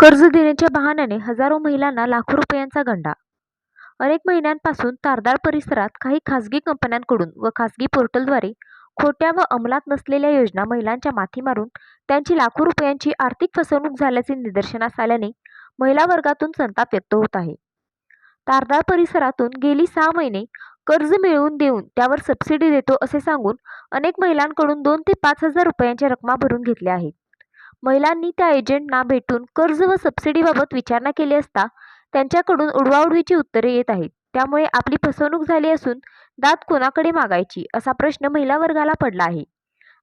कर्ज देण्याच्या बहाण्याने हजारो महिलांना लाखो रुपयांचा गंडा. अनेक महिन्यांपासून तारदार परिसरात काही खासगी कंपन्यांकडून व खासगी पोर्टलद्वारे खोट्या व अंमलात नसलेल्या योजना महिलांच्या माथी मारून त्यांची लाखो रुपयांची आर्थिक फसवणूक झाल्याचे निदर्शनास आल्याने महिला वर्गातून संताप व्यक्त होत आहे. तारदार परिसरातून गेली सहा महिने कर्ज मिळवून देऊन त्यावर सबसिडी देतो असे सांगून अनेक महिलांकडून दोन ते पाच हजार रुपयांच्या रकमा भरून घेतल्या आहेत. महिलांनी त्या एजंटना भेटून कर्ज व सबसिडीबाबत विचारणा केली असता त्यांच्याकडून उडवाउडवीची उत्तरे येत आहेत. त्यामुळे आपली फसवणूक झाली असून दाद कोणाकडे मागायची असा प्रश्न महिला वर्गाला पडला आहे.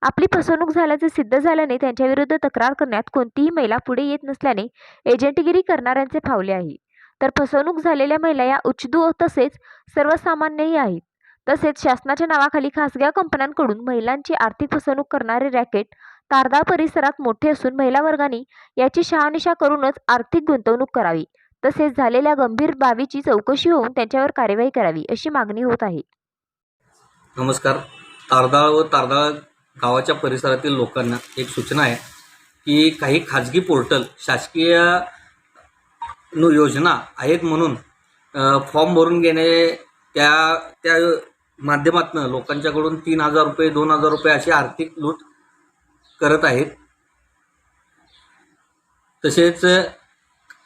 आपली फसवणूक झाल्याचे सिद्ध झाल्याने त्यांच्याविरुद्ध तक्रार करण्यात कोणतीही महिला पुढे येत नसल्याने एजंटगिरी करणाऱ्यांचे फावले आहे. तर फसवणूक झालेल्या महिला या उच्चदू तसेच सर्वसामान्यही आहेत. तसेच शासनाच्या नावाखाली खासग्या कंपन्यांकडून महिलांची आर्थिक फसवणूक करणारे रॅकेट तारदाळ परिसरात मोठे असून महिला वर्गाने याची शहानिशा करूनच आर्थिक गुंतवणूक करावी. तसेच झालेल्या गंभीर बाबीची चौकशी होऊन त्यांच्यावर कार्यवाही करावी अशी मागणी होत आहे. नमस्कार. तारदाळ व तारदाळ गावाच्या परिसरातील लोकांना एक सूचना आहे की काही खाजगी पोर्टल शासकीय योजना आहेत म्हणून फॉर्म भरून घेणे त्या त्या माध्यमातून लोकांच्याकडून तीन हजार रुपये दोन हजार रुपये अशी आर्थिक लूट करत आहेत. तसेच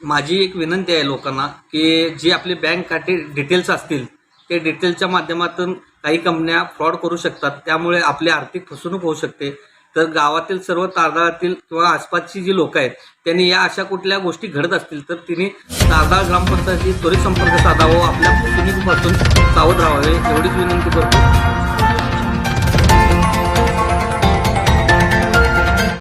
माझी एक विनंती आहे लोकांना की जी आपले बँक खाते डिटेल्स असतील ते डिटेल्सच्या माध्यमातून काही कंपन्या फ्रॉड करू शकतात. त्यामुळे आपली आर्थिक फसवणूक होऊ शकते. तर गावातील सर्व तारदाळातील किंवा आसपासची जी लोक आहेत त्यांनी या अशा कुठल्या गोष्टी घडत असतील तर तिने तारदाळ ग्रामपंचायती त्वरित संपर्क साधावा आपल्या फसवणुकीपासून सावध राहावे एवढीच विनंती करतो.